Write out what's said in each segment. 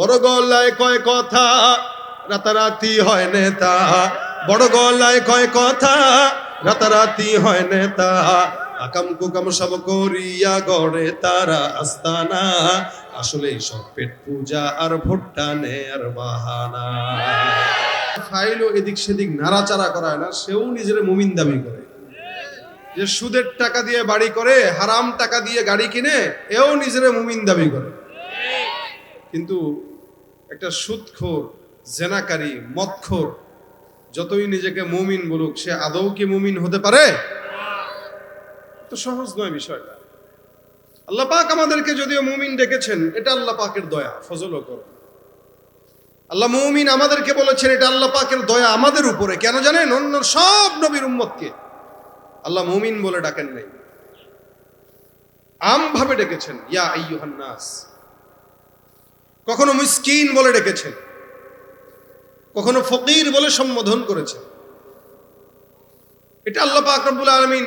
বড় গলায় কয় কথা, রাতারাতি হয় নেতা। বড় গলায় কয় কথা, রাতারাতি হয় নেতা। আকাম কুকাম সব করিয়া গড়ে তারা আস্তানা। আসলে সব পেট পূজা আর ভুট্টা আর বাহানা। ফাইলও এদিক সেদিক নাড়াচাড়া করায় না, সেও নিজের মুমিন দাবি করে। যে সুদের টাকা দিয়ে বাড়ি করে, হারাম টাকা দিয়ে গাড়ি কিনে, এও নিজের মুমিন দাবি করে। কিন্তু একটা সুদখোর জেনাকারী মদখোর যতই নিজেকে মুমিন বলুক, সে আদৌ কি মুমিন হতে পারে? তো সহজ নয় বিষয়টা। আল্লাহ পাক আমাদেরকে যদিও মুমিন ডেকেছেন, এটা আল্লাহ পাকের দয়া ফজল করো। আল্লাহ মুমিন আমাদেরকে বলেছেন, এটা আল্লাহ পাকের দয়া আমাদের উপরে, কেন জানেন? অন্য সব নবীর উম্মতকে। আল্লাহ মুমিন বলে ডাকেন নাই। আমভাবে ডেকেছেন, ইয়া আইয়ুহান নাস। কখনো মিসকিন বলে ডেকেছেন, কখনো ফকির বলে সম্বোধন করেছেন। এটা আল্লাহ পাক রব্বুল আলমিন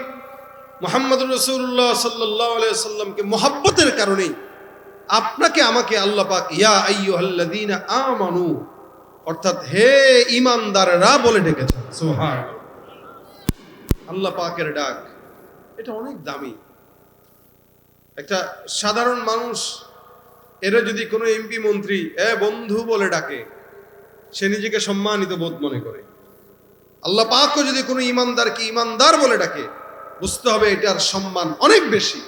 মোহাম্মদ রসুল্লাহ সাল্লাহ সাল্লামকে কারণেই আপনাকে, আমাকে আল্লাহ পাক ইয়া আইয়ুহাল্লাযীনা আমানু, অর্থাৎ হে ইমানদাররা বলে ডেকেছেন। সুবহান আল্লাহ পাকের ডাক, এটা অনেক দামি। একটা সাধারণ মানুষ এরা যদি কোনো এমপি মন্ত্রী, এ বন্ধু বলে ডাকে, সে নিজেকে সম্মানিত বোধ মনে করে। আল্লাহ পাকও যদি কোনো ইমানদারকে ইমানদার বলে ডাকে, বুঝতে হবে এটার সম্মান অনেক বেশি।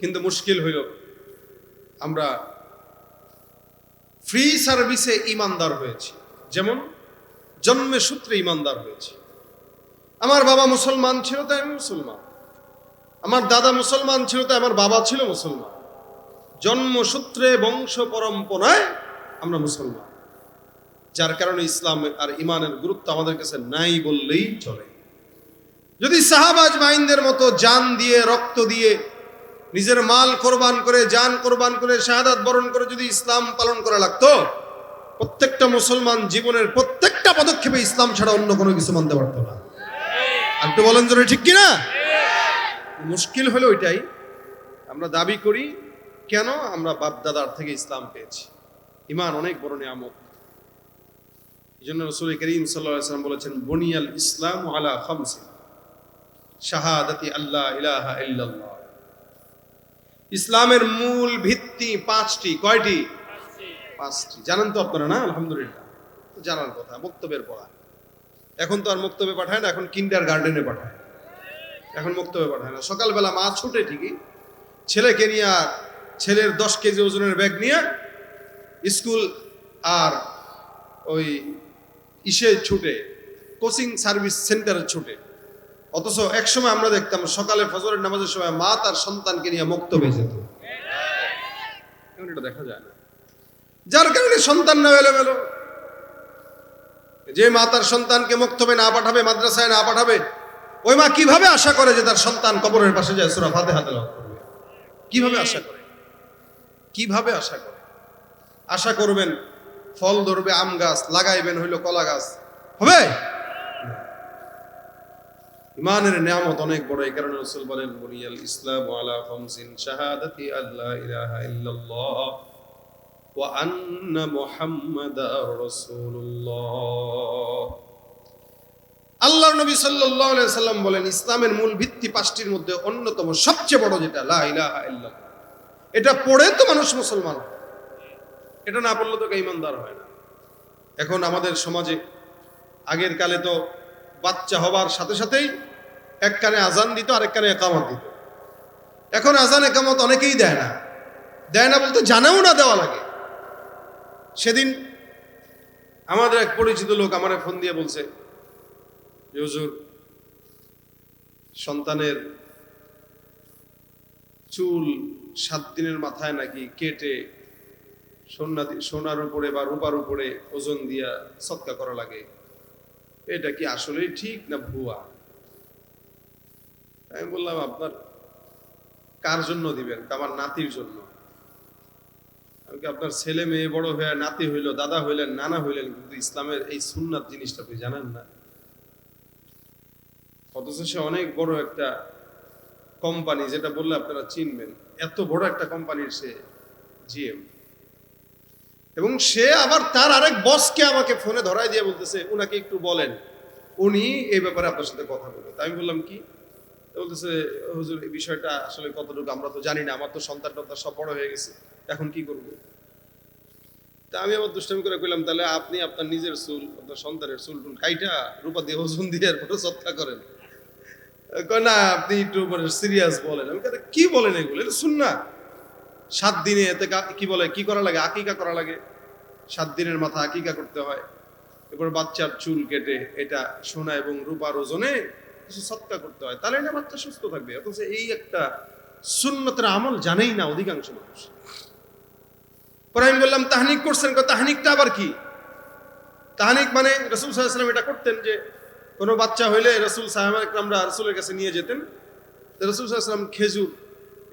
কিন্তু মুশকিল হইল, আমরা ফ্রি সার্ভিসে ইমানদার হয়েছি। যেমন, জন্মে সূত্রে ইমানদার হয়েছি। আমার বাবা মুসলমান ছিল, তাই আমি মুসলমান। আমার দাদা মুসলমান ছিল, তাই আমার বাবা ছিল মুসলমান। জন্মসূত্রে বংশ পরম্পরায় আমরা মুসলমান। যার কারণে ইসলাম আর ইমানের গুরুত্ব আমাদের কাছে নাই বললেই চলে। যদি সাহাবাজ মাইনদের মতো জান দিয়ে, রক্ত দিয়ে, নিজের মাল কোরবান করে, জান কোরবান করে, শাহাদাত বরণ করে যদি ইসলাম পালন করা লাগতো, প্রত্যেকটা মুসলমান জীবনের প্রত্যেকটা পদক্ষেপে ইসলাম ছাড়া অন্য কোনো কিছু মানতে পারতো না। একটু বলেন জোরে ঠিক কিনা? মুশকিল হলো ওইটাই। আমরা দাবি করি কেন আমরা বাপ দাদার থেকে ইসলাম পেয়েছি? ইমান অনেক বড় নিয়ামত। এই জন্য রসুল করিম সাল্লাম বলেছেন, বনিয়াল ইসলাম আলা শাহাদাতি আল্লাহ ইলাহা ইল্লাল্লাহ। ইসলামের মূল ভিত্তি পাঁচটি, কয়টি? পাঁচটি। জানেন তো আপনারা না? আলহামদুলিল্লাহ। জানার কথা, বক্তব্যের পড়া। এখন তো আর বক্তব্যে পাঠায় না, এখন কিন্ডার গার্ডেনে পাঠায়। এখন বক্তব্যে পাঠায় না। সকালবেলা মা ছুটে ঠিকই, ছেলেকে নিয়ে আর ছেলের দশ কেজি ওজনের ব্যাগ নিয়ে স্কুল আর ওই ইসে ছুটে, কোচিং সার্ভিস সেন্টারে ছুটে। অথচ একসময় আমরা দেখতাম সকালে ফজরের নামাজের সময় মা তার সন্তানকে নিয়ে মুক্ত হয়ে যেত। দেখা যায় না? যার কারণে সন্তান না এলোমেলো। যে মা তার সন্তানকে মক্তবে না পাঠাবে, মাদ্রাসায় না পাঠাবে, ওই মা কীভাবে আশা করে যে তার সন্তান কবরের পাশে যায়? সুরা ফাতে হাতে করবে। কীভাবে আশা করে? কীভাবে আশা করে আশা করবেন ফল ধরবে, আম গাছ, লাগাইবেন হইল কলা গাছ। হবে? ইমানের নিয়ামত অনেক বড়, এই কারণে রাসূল বলেন বুনিয়াল ইসলাম আলা খামসিন শাহাদাতি আল্লা ইলাহা ইল্লাল্লাহ ওয়া আন্না মুহাম্মাদার রাসূলুল্লাহ। আল্লাহর নবী সাল্লাল্লাহু আলাইহি সাল্লাম বলেন, ইসলামের মূল ভিত্তি পাঁচটির মধ্যে অন্যতম সবচেয়ে বড় যেটা, লা ইলাহা ইল্লাল্লাহ। এটা পড়ে তো মানুষ মুসলমান। এটা না পড়লে তো ইমানদার হয় না। এখন আমাদের সমাজে আগের কালে তো বাচ্চা হবার সাথে সাথেই এক কানে আজান দিত আরেক কানে একামত দিত। এখন আজান একামত অনেকেই দেয় না। দেয় না বলতে জানাও না দেওয়া লাগে। সেদিন আমাদের এক পরিচিত লোক আমার ফোন দিয়ে বলছে হুজুর সন্তানের চুল সাত দিনের মাথায় নাকি কেটে সোনা সোনার উপরে বা রূপার উপরে ওজন দিয়া সৎকা করা লাগে? এটা কি আসলেই ঠিক না ভুয়া? আমি বললাম, আপনার কার জন্য দিবেন? আমার নাতির জন্য। আপনার ছেলে মেয়ে বড় হয়ে নাতি হইল, দাদা হইলেন, নানা হইলেন, কিন্তু ইসলামের এই সুন্নাত জিনিসটা আপনি জানেন না। অথচ সে অনেক বড় একটা কোম্পানি যেটা বললে আপনারা চিনবেন, এত বড় একটা কোম্পানির সে জিএম এবং সে আবার তার আরেক বসকে আমাকে ফোনে ধরাই দিয়ে বলতেছে, উনাকে একটু বলেন। উনি এই ব্যাপারে আপনার সাথে কথা বলবে। আমি বললাম, কি? বলতেছে, হুজুর, এই বিষয়টা আসলে কতটুকু আমরা তো জানি না, আমার তো সন্তান টন্তান সব বড় হয়ে গেছে, এখন কি করব? তা আমি আবার দুষ্টামি করে কইলাম, তাহলে আপনি আপনার নিজের চুল, আপনার সন্তানের চুল টুল কাইটা রূপা দিয়ে ওজন দিয়ে এরপরে সৎকা করেন। না, আপনি একটু মানে সিরিয়াস বলেন। আমি কি বলেন এগুলো? এটা শুন না সাত দিনে এতে কি বলে, কি করা লাগে? আকিকা করা লাগে। সাত দিনের মাথা আকিকা করতে হয়। এরপর বাচ্চার চুল কেটে এটা সোনা এবং রূপার ওজনে কিছু সৎকা করতে হয়। তাহলে না বাচ্চা সুস্থ থাকবে। অথচ এই একটা সুন্নতের আমল জানেই না অধিকাংশ মানুষ। পরে আমি বললাম, তাহানিক করছেন? তাহানিকটা আবার কি? তাহানিক মানে রসুল সাল্লাম এটা করতেন যে কোনো বাচ্চা হইলে রসুল সাহেব আমরা রসুলের কাছে নিয়ে যেতেন। রসুল সাল্লাম খেজুর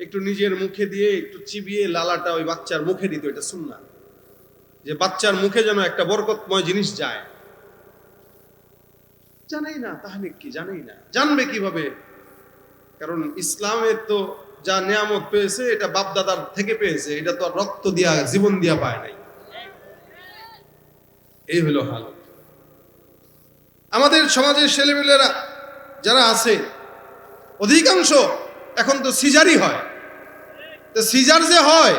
একটু নিজের মুখে দিয়ে একটু চিবিয়ে লালাটা ওই বাচ্চার মুখে দিত, এটা শুননা যে বাচ্চার মুখে যেন একটা বরকতময় জিনিস যায়। জানেই না তাহলে কি, জানেই না। জানবে কীভাবে? কারণ ইসলামের তো যা নিয়ামত পেয়েছে, এটা বাপ দাদার থেকে পেয়েছে, এটা তো রক্ত দিয়া, জীবন দিয়া পায় নাই। এই হলো হালত আমাদের সমাজের ছেলেমেয়েরা যারা আছে, অধিকাংশ এখন তো সিজারই হয়। তো সিজার যে হয়,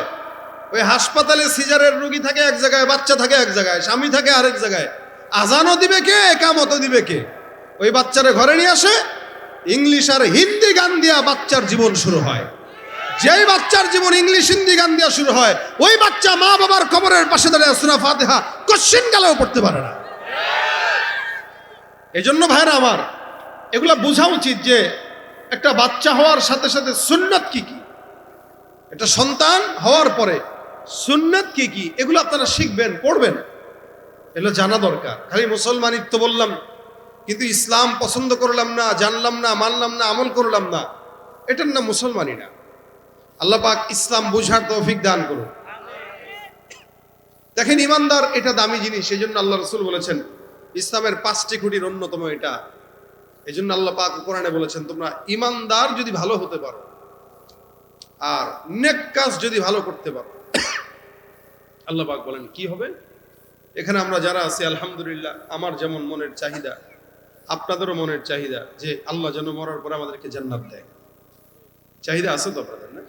ওই হাসপাতালে সিজারের রুগী থাকে এক জায়গায়, বাচ্চা থাকে এক জায়গায়, স্বামী থাকে আরেক জায়গায়। আজানও দিবে কে, একামতও দিবে কে? ওই বাচ্চারে ঘরে নিয়ে আসে, ইংলিশ আর হিন্দি গান দিয়া বাচ্চার জীবন শুরু হয়। যেই বাচ্চার জীবন ইংলিশ, হিন্দি গান দিয়া শুরু হয়, ওই বাচ্চা মা বাবার কবরের পাশে দাঁড়িয়ে, সুরা ফাতেহা, কোশ্চিন কালেও পড়তে পারে না। এজন্য ভাইরা আমার, এগুলা বোঝা উচিত যে একটা বাচ্চা হওয়ার সাথে সাথে সুন্নত কি কি? এটা সন্তান হওয়ার পরে সুন্নত কি কি? এগুলো আপনারা শিখবেন, পড়বেন। এগুলো জানা দরকার। খালি মুসলমানিত্ব বললাম, কিন্তু ইসলাম পছন্দ করলাম না, জানলাম না, মানলাম না, আমল করলাম না। এটার নাম মুসলমানি না। আল্লাহ পাক ইসলাম বুঝার তৌফিক দান করুন। দেখেন ইমানদার এটা দামি জিনিস সেই জন্য আল্লাহ রসুল বলেছেন ইসলামের পাঁচটি খুঁটির অন্যতম এটা। এই জন্য আল্লাহ পাক কোরআনে বলেছেন, তোমরা ইমানদার যদি ভালো হতে পারো, আর নেক কাজ যদি ভালো করতে পারো। আল্লাহ পাক বলেন, কি হবে? এখানে আমরা যারা আছি, আলহামদুলিল্লাহ, আমার যেমন মনের চাহিদা, আপনাদেরও মনের চাহিদা যে আল্লাহ যেন মরার পরে আমাদেরকে জান্নাত দেয়। চাহিদা আছে তো আপনাদের, না?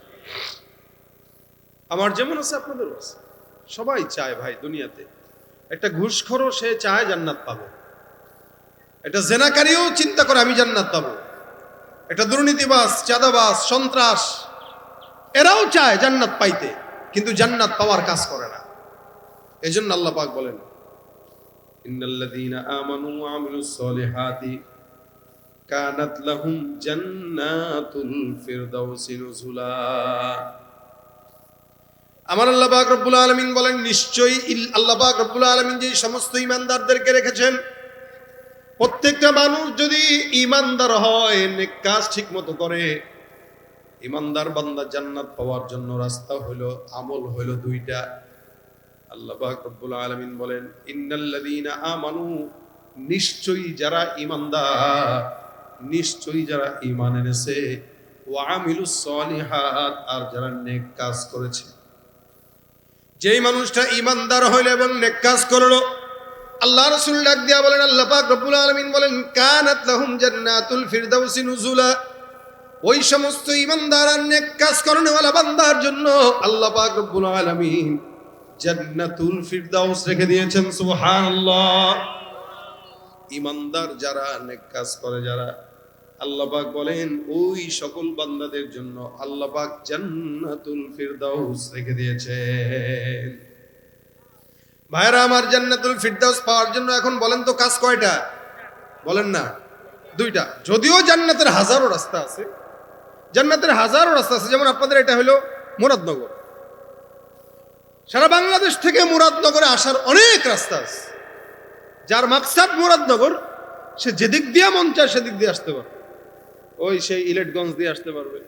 আমার যেমন আছে, আপনাদেরও আছে। সবাই চায় ভাই দুনিয়াতে। একটা ঘুষখোরও সে চায় জান্নাত পাবে। এটা জেনাকারীও চিন্তা করে আমি জান্নাত পাবো। একটা দুর্নীতিবাস চাঁদাবাস সন্ত্রাস, এরাও চায় জান্নাত পাইতে, কিন্তু জান্নাত পাওয়ার কাজ করে না। এজন্য আল্লাহ পাক বলেন আমানু কানাত লাহুম জান্নাতুল আমার আল্লাহ পাক রব্বুল আলামিন বলেন, নিশ্চয়ই আল্লাহ পাক রব্বুল আলামিন যে সমস্ত ইমানদারদেরকে রেখেছেন, প্রত্যেকটা মানুষ যদি ইমানদার হয় কাজ ঠিক মতো করে, ইমানদার বান্দা জান্নাত পাওয়ার জন্য রাস্তা হলো, আমল হলো দুইটা। আল্লাহ পাক রব্বুল আলামিন বলেন, ইন্নাল্লাযীনা আমানু, নিশ্চয়ই যারা ইমানদার, নিশ্চয়ই যারা ঈমান এনেছে, ওয়া আমিলুস সলিহাত, আর যারা নেক কাজ করেছে। যেই মানুষটা ইমানদার হইল এবং নেক কাজ করল, আল্লাহ রসুল ডাক দিয়া বলেন, আল্লাহ পাক রব্বুল আলামিন বলেন, কানাত লাহুম জান্নাতুল ফিরদাউসি নুজুলা। ওই সমস্ত ইমানদার আর নেক কাজ করনেওয়ালা বান্দার জন্য আল্লাহ পাক রব্বুল আলামিন জান্নাতুল ফিরদাউস রেখে দিয়েছেন, সুবহানাল্লাহ। ইমানদার যারা, নেক কাজ করে যারা আল্লাহ পাক বলেন, ওই সকল বান্দাদের জন্য আল্লাহ পাক জান্নাতুল ফিরদাউস রেখে দিয়েছেন। ভাইরা আমার জান্নাতুল ফিরদাউস পাওয়ার জন্য এখন বলেন তো কাজ কয়টা? বলেন না, দুইটা। যদিও জান্নাতের হাজারো রাস্তা আছে, জান্নাতের হাজারো রাস্তা আছে, যেমন আপনাদের এটা হলো মুরাদনগর। সারা বাংলাদেশ থেকে মুরাদনগরে আসার অনেক রাস্তা আছে। যার মাকসাদ মুরাদনগর, সে যেদিক দিয়ে মন চায় সেদিক দিয়ে আসতে পারবে। ওই সেই ইলেটগঞ্জ দিয়ে আসতে পারবে,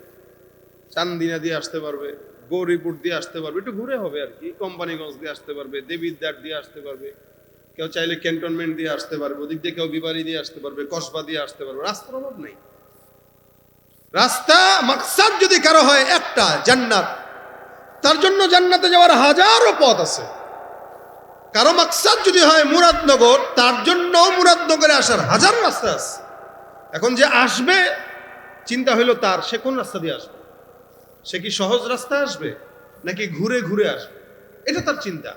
চান্দিনা দিয়ে আসতে পারবে, গৌরীপুর দিয়ে আসতে পারবে, একটু ঘুরে হবে আর কি, কোম্পানিগঞ্জ দিয়ে আসতে পারবে, দেবিদ্বার দিয়ে আসতে পারবে, কেউ চাইলে ক্যান্টনমেন্ট দিয়ে আসতে পারবে, ওদিক দিয়ে কেউ বিবারি দিয়ে আসতে পারবে, কসবা দিয়ে আসতে পারবে, রাস্তার অভাব নেই। রাস্তা, মাকসাদ যদি কারও হয়, একটা, জান্নাত। তার জন্য জান্নাতে যাওয়ার হাজারো পথ আছে। কারও মাকসাদ যদি হয় মুরাদনগর, তার জন্য মুরাদনগরে আসার হাজার রাস্তা আছে। এখন যে আসবে চিন্তা হইল তার, সে কোন রাস্তা দিয়ে আসবে? সে কি সহজ রাস্তা আসবে, নাকি ঘুরে ঘুরে আসবে? এটা তার চিন্তা।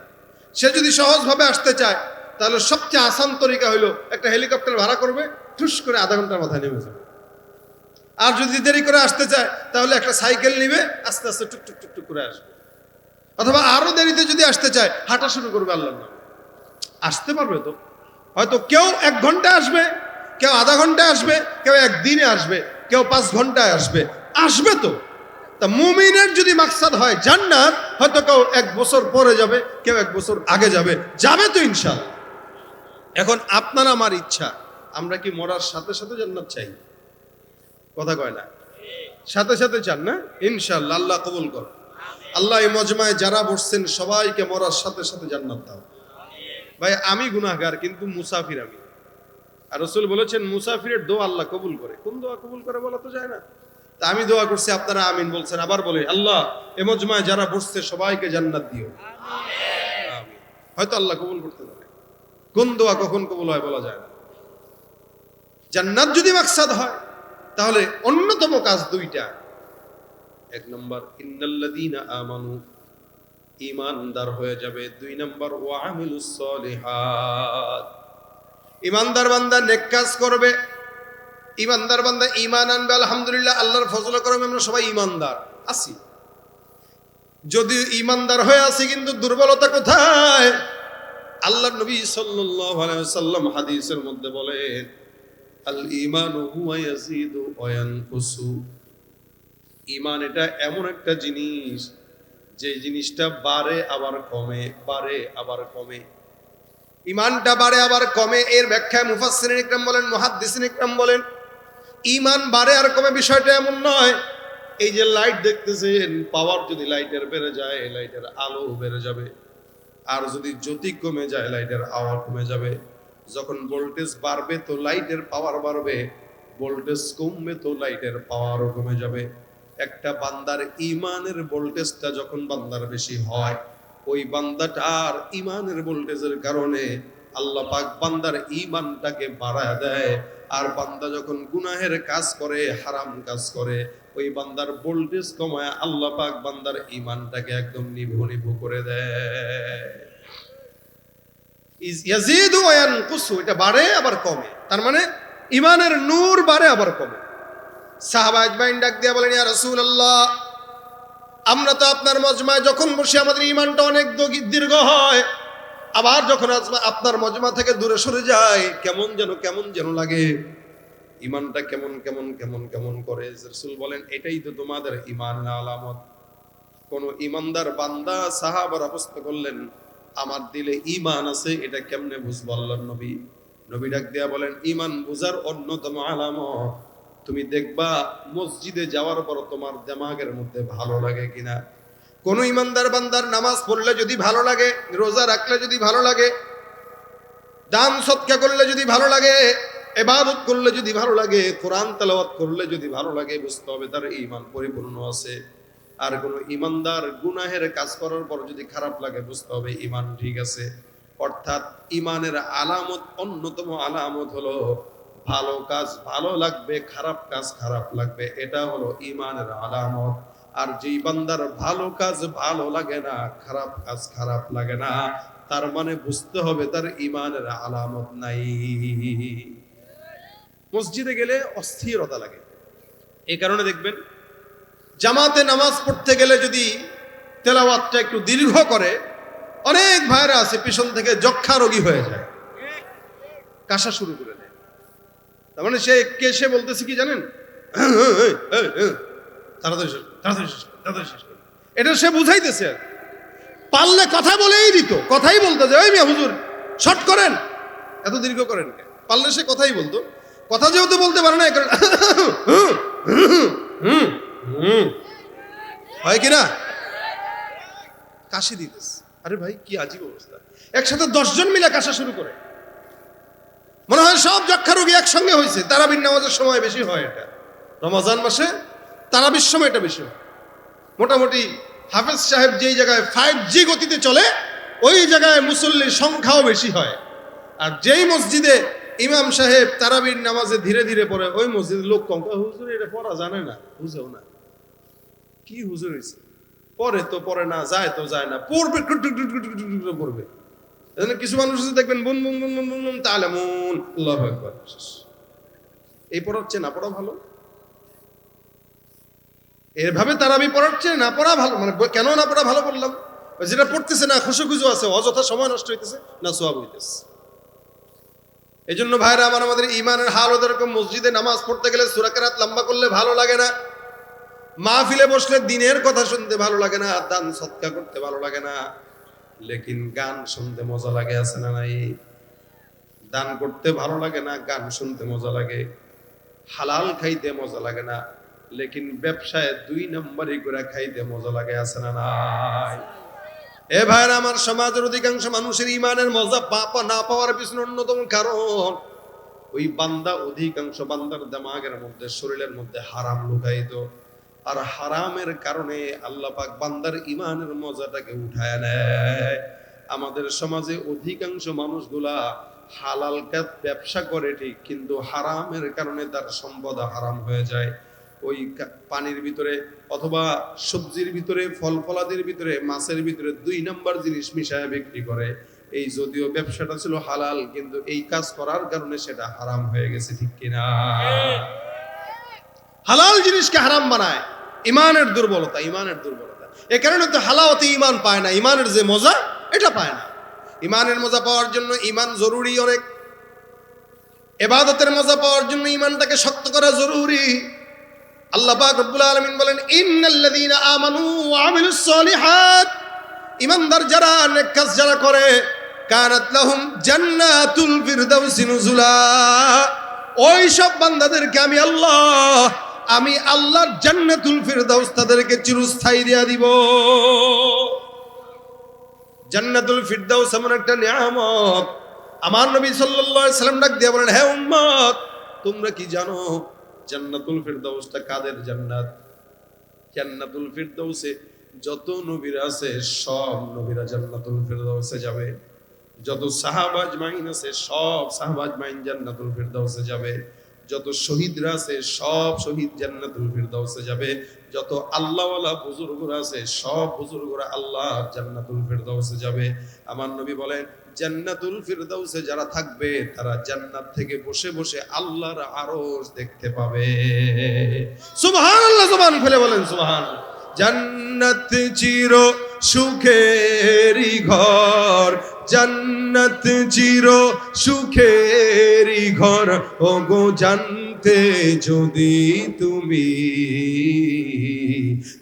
সে যদি সহজভাবে আসতে চায়, তাহলে সবচেয়ে আসান তরিকা হইল একটা হেলিকপ্টার ভাড়া করবে, ঠুস করে আধা ঘণ্টার মাথায় নেমে যাবে। আর যদি দেরি করে আসতে চায়, তাহলে একটা সাইকেল নিবে, আস্তে আস্তে টুক টুক টুক টুক করে আসবে। অথবা আরও দেরিতে যদি আসতে চায়, হাঁটা শুরু করবে আল্লাহর নামে। আসতে পারবে তো। হয়তো কেউ এক ঘণ্টা আসবে, কেউ আধা ঘণ্টা আসবে, কেউ একদিনে আসবে। কেউ পাঁচ ঘন্টায় আসবে। আসবে তো। তা মুমিনের যদি মাকসাদ হয় জান্নাত, হয়তো কেউ এক বছর পরে যাবে, কেউ এক বছর আগে যাবে। যাবে তো ইনশাল্লাহ এখন আপনার আমার ইচ্ছা, আমরা কি মরার সাথে সাথে জান্নাত চাই? কথা কয় না? সাথে সাথে চান না? ইনশাল্লাহ আল্লাহ কবুল কর আল্লাহ মজমায় যারা বসছেন, সবাইকে মরার সাথে সাথে জান্নাত দাও। ভাই, আমি গুনাহগার, কিন্তু মুসাফির আমি। আর রসুল বলেছেন, মুসাফিরের দোয়া আল্লাহ কবুল করে। কোন দোয়া কবুল করে বলা তো যায় না? তা আমি দোয়া করছি, আপনারা আমিন বলছেন, আবার বলে আল্লাহ, এ মজমায় যারা বসছে, সবাইকে জান্নাত দিও। হয়তো আল্লাহ কবুল করতে পারে। কোন দোয়া কখন কবুল হয় বলা যায় না। জান্নাত যদি মাকসাদ হয়, তাহলে অন্যতম কাজ দুইটা। এক নম্বর আমানু ইমানদার হয়ে যাবে। দুই নম্বর, ওয়া আমিলুস সলিহাত। ইমানদার বান্দা নেক কাজ করবে, ইমানদার বান্দা ইমান আনবে, আলহামদুলিল্লাহ, আল্লাহর ফজল করবে আমরা সবাই ইমানদার আছি যদি ইমানদার হয়ে আছি কিন্তু দুর্বলতা কোথায়? আল্লাহ নবী সাল্লাম হাদিসের মধ্যে বলেন ইমানু এটা এমন একটা জিনিস, যে জিনিসটা বাড়ে আবার কমে, বাড়ে আবার কমে। ইমানটা বাড়ে আবার কমে, এর ব্যাখ্যায় মুফাসসিরিন ইকরাম বলেন, মুহাদ্দিসিন ইকরাম বলেন, ইমান বাড়ে আর কমে বিষয়টা এমন নয়। এই যে লাইট দেখতেছেন, পাওয়ার যদি লাইটের বেড়ে যায়, লাইটের আলো বেড়ে যাবে। আর যদি জ্যোতি কমে যায়, লাইটের আওয়ার কমে যাবে। যখন ভোল্টেজ বাড়বে তো লাইটের পাওয়ার বাড়বে, ভোল্টেজ কমবে তো লাইটের পাওয়ারও কমে যাবে। একটা বান্দার ইমানের ভোল্টেজটা যখন বান্দার বেশি হয় ওই বান্দাটার ইমানের ভোল্টেজের কারণে আল্লাহ পাক বান্দার ইমানটাকে বাড়ায় দেয়। আর বান্দা যখন গুনাহের কাজ করে, হারাম কাজ করে, ওই বান্দার ভোল্টেজ কমায় আল্লাহ পাক বান্দার ইমানটাকে একদম নিভু নিভু করে দেয়। ইয়াজিদু এটা বাড়ে আবার কমে। তার মানে ইমানের নূর বাড়ে আবার কমে। সাহাবা আজমাইন ডাক দিয়া বলেন, ইয়া রাসূলুল্লাহ আমরা তো আপনার মজমায় যখন বসি, আমাদের ইমানটা অনেক দীর্ঘ হয়। আবার যখন আপনার মজমা থেকে দূরে সরে যায়, কেমন যেন কেমন যেন লাগে। ইমানটা কেমন কেমন কেমন কেমন করে। রসুল বলেন, এটাই তো তোমাদের ইমান আলামত। কোন ইমানদার বান্দা সাহাবার অবস্থা করলেন, আমার দিলে ইমান আছে, এটা কেমনে বুঝব আল্লাহর নবী? নবী ডাক দিয়া বলেন ইমান বুঝার অন্যতম আলামত। তুমি দেখবা মসজিদে যাওয়ার পর তোমার দেমাগের মধ্যে ভালো লাগে কিনা? কোন ইমানদার বান্দার নামাজ পড়লে যদি ভালো লাগে, রোজা রাখলে যদি ভালো লাগে, দান সৎকা করলে যদি ভালো লাগে, এবাদত করলে যদি ভালো লাগে, কোরআন তেলাওয়াত করলে যদি ভালো লাগে, বুঝতে হবে তার ইমান পরিপূর্ণ আছে। আর কোন ইমানদার গুনাহের কাজ করার পর যদি খারাপ লাগে, বুঝতে হবে ইমান ঠিক আছে। অর্থাৎ ইমানের আলামত অন্যতম আলামত হলো ভালো কাজ ভালো লাগবে, খারাপ কাজ খারাপ লাগবে। এটা হলো ইমানের আলামত। আর যেই বান্দার ভালো কাজ ভালো লাগে না, খারাপ কাজ খারাপ লাগে না, তার মানে বুঝতে হবে তার ইমানের আলামত নাই। মসজিদে গেলে অস্থিরতা লাগে। এই কারণে দেখবেন, জামাতে নামাজ পড়তে গেলে যদি তেলাওয়াতটা একটু দীর্ঘ করে, অনেক ভাইরা আছে, পিছন থেকে যক্ষা রোগী হয়ে যায়। কাশা শুরু করে তার মানে সে কে সে বলতেছে কি জানেন? তাড়াতাড়ি শেষ করো। এটা সে বুঝাইতেছে। পারলে কথা বলেই দিত, কথাই বলতো যে, ওই মিয়া, হুজুর শর্ট করেন। এত দীর্ঘ করেন পারলে সে কথাই বলতো। কথা যেহেতু বলতে পারে না হয় কি না? কাশি দিতেছে। আরে ভাই, কি আজীব অবস্থা। একসাথে দশজন মিলে কাশা শুরু করে। মনে হয় সব যক্ষা রোগী একসঙ্গে হয়েছে তারাবির নামাজের সময় বেশি হয় এটা রমজান মাসে তারাবির সময় এটা বেশি হয় মোটামুটি হাফেজ সাহেব যেই জায়গায় ফাইভ জি গতিতে চলে ওই জায়গায় মুসল্লির সংখ্যাও বেশি হয় আর যেই মসজিদে ইমাম সাহেব তারাবির নামাজে ধীরে ধীরে পড়ে ওই মসজিদে লোক কম হুজুর এটা পড়া জানে না বুঝেও না কি হুজুর হয়েছে পরে তো পরে না যায় তো যায় না পড়বে পড়বে এজন্য কিছু মানুষ আছে, দেখবেন বুন বুন বুন বুন বুন বুন, তাহলে মুন, আল্লাহু আকবার এই পড়াচ্ছে না, পড়া ভালো? এভাবে তারাবি পড়াচ্ছে না, পড়া ভালো মানে কেন না পড়া ভালো বললাম? যেটা পড়তেছে না খুশু খুশু আছে, অযথা সময় নষ্ট হইতেছে, না সোয়াব হইতেছে। এই জন্য ভাইরা, আমার আমাদের ইমানের হাল ওদেরকম মসজিদে নামাজ পড়তে গেলে সুরাকেরাত লম্বা করলে ভালো লাগে না। মাহফিলে বসলে দিনের কথা শুনতে ভালো লাগে না দান সৎকা করতে ভালো লাগে না। লেকিন গান শুনতে মজা লাগে, আছে না নাই? দান করতে ভালো লাগে না, গান শুনতে মজা লাগে। হালাল খাইতে মজা লাগে না, লেকিন ব্যবসায় দুই নম্বরই করে খাইতে মজা লাগে, আছে না নাই? এ ভাইরা আমার সমাজের অধিকাংশ মানুষের ইমানের মজা পাপা না পাওয়ার পিছনে অন্যতম কারণ, ওই বান্দা অধিকাংশ বান্দার দেমাগের মধ্যে, শরীরের মধ্যে হারাম লুকাইত আর হারামের কারণে আল্লাহ পাক বান্দার ইমানের মজাটাকে উঠায় নেয়। আমাদের সমাজে অধিকাংশ মানুষগুলা হালাল কাজ ব্যবসা করে ঠিক, কিন্তু হারামের কারণে তার সম্পদ হারাম হয়ে যায়। ওই পানির ভিতরে অথবা সবজির ভিতরে, ফল ফলাদির ভিতরে, মাছের ভিতরে দুই নাম্বার জিনিস মিশায় বিক্রি করে। এই যদিও ব্যবসাটা ছিল হালাল, কিন্তু এই কাজ করার কারণে সেটা হারাম হয়ে গেছে, ঠিক কিনা? হালাল জিনিসকে হারাম বানায়। ইমানের দুর্বলতা ইমানের দুর্বলতা। এ কারণে তো হালাওয়াতে ইমান পায় না, ইমানের যে মজা, এটা পায় না। ইমানের মজা পাওয়ার জন্য ইমান জরুরি অনেক। এবাদতের মজা পাওয়ার জন্য ইমানটাকে শক্ত করা জরুরি। আল্লাহ পাক রব্বুল আলামিন বলেন, ইন্নাল্লাযীনা আমানু ওয়া আমিলুস সলিহাত। ইমানদার যারা নেক কাজ যারা করে, কানাত লাহুম জান্নাতুল ফিরদাউসি নুজুলা। ওই সব বান্দাদেরকে আমি আল্লাহ আমি আল্লাহর জান্নাতুল ফিরদাউস তাদেরকে চিরস্থায়ী দিয়া দিব। জান্নাতুল ফিরদাউস এমন একটা নিয়ামত। আমার নবী সাল্লাল্লাহু আলাইহি সাল্লাম ডাক দিয়ে বলেন, হে উম্মত, তোমরা কি জানো জান্নাতুল ফিরদাউসটা কাদের জান্নাত? জান্নাতুল ফিরদাউসে যত নবীরা আছে, সব নবীরা জান্নাতুল ফিরদাউসে যাবে। যত সাহাবাজ মাইন আছে, সব সাহাবাজ মাইন জান্নাতুল ফিরদাউসে যাবে। যত শহীদরা আছে, সব শহীদ জান্নাতুল ফিরদাউসে যাবে। যত আল্লাহওয়ালা বুজুর্গরা আছে, সব বুজুর্গরা আল্লাহ জান্নাতুল ফিরদাউসে যাবে। আমার নবী বলেন, জান্নাতুল ফিরদাউসে যারা থাকবে, তারা জান্নাত থেকে বসে বসে আল্লাহর আরশ দেখতে পাবে। সুবহানাল্লাহ জবান ফেলে বলেন সুবহান জান্নাত চির সুখেরি ঘর, জান্নাত চির সুখেরি ঘর। ও গো জানতে যদি তুমি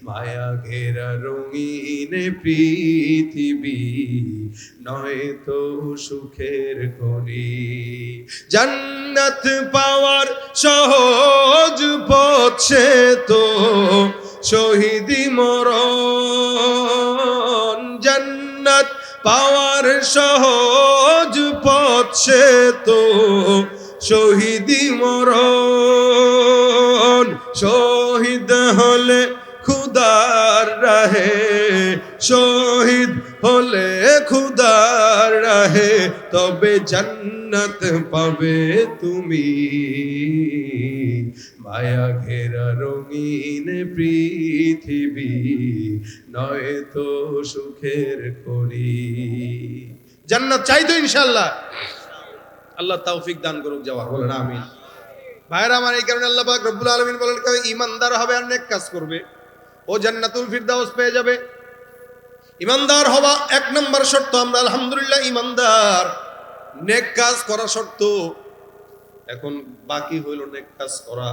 মায়া ঘেরা রঙিন পৃথিবী, নয় তো সুখের খনি। জান্নাত পাওয়ার সহজ পথে তো শহীদি মরণ। জান্নাত পাওয়ার সহজ পথে তো শহীদি মরণ। শহীদ হলে খুদার রাহে, শহীদ হলে খুদার রাহে, তবে জান্নাত পাবে তুমি। মায়া ঘেরা রঙিন পৃথিবী, নয় তো সুখের করি জান্নাত চাই তো ইনশাল্লাহ আল্লাহ তৌফিক দান করুক যাওয়ার বলেন আমি ভাইরা আমার এই কারণে আল্লাহ পাক রব্বুল আলামিন বলেন ইমানদার হবে আর নেক কাজ করবে, ও জান্নাতুল ফিরদাউস পেয়ে যাবে। ইমানদার হওয়া এক নম্বর শর্ত, আমরা আলহামদুলিল্লাহ ইমানদার নেক কাজ করা শর্ত এখন বাকি হইল নেক কাজ করা।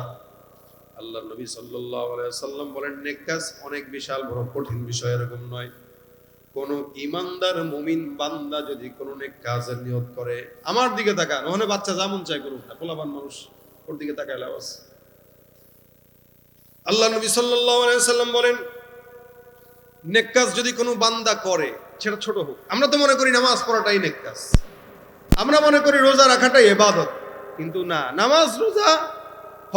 আল্লাহ নবী সাল্লাম বলেন, নেক কাজ অনেক বিশাল, বড় কঠিন বিষয় এরকম নয়। কোন ইমানদার মুমিন বান্দা যদি কোন নেক কাজের নিয়ত করে, আমার দিকে তাকান ওখানে বাচ্চা যেমন চাই করুক না পোলাবান মানুষ, ওর দিকে তাকায় আওয়াজ আল্লাহ নবী সাল্লাম বলেন, নেক কাজ যদি কোনো বান্দা করে, সেটা ছোট হোক। আমরা তো মনে করি নামাজ পড়াটাই নেক কাজ। আমরা মনে করি রোজা রাখাটাই এবাদত। কিন্তু না নামাজ রোজা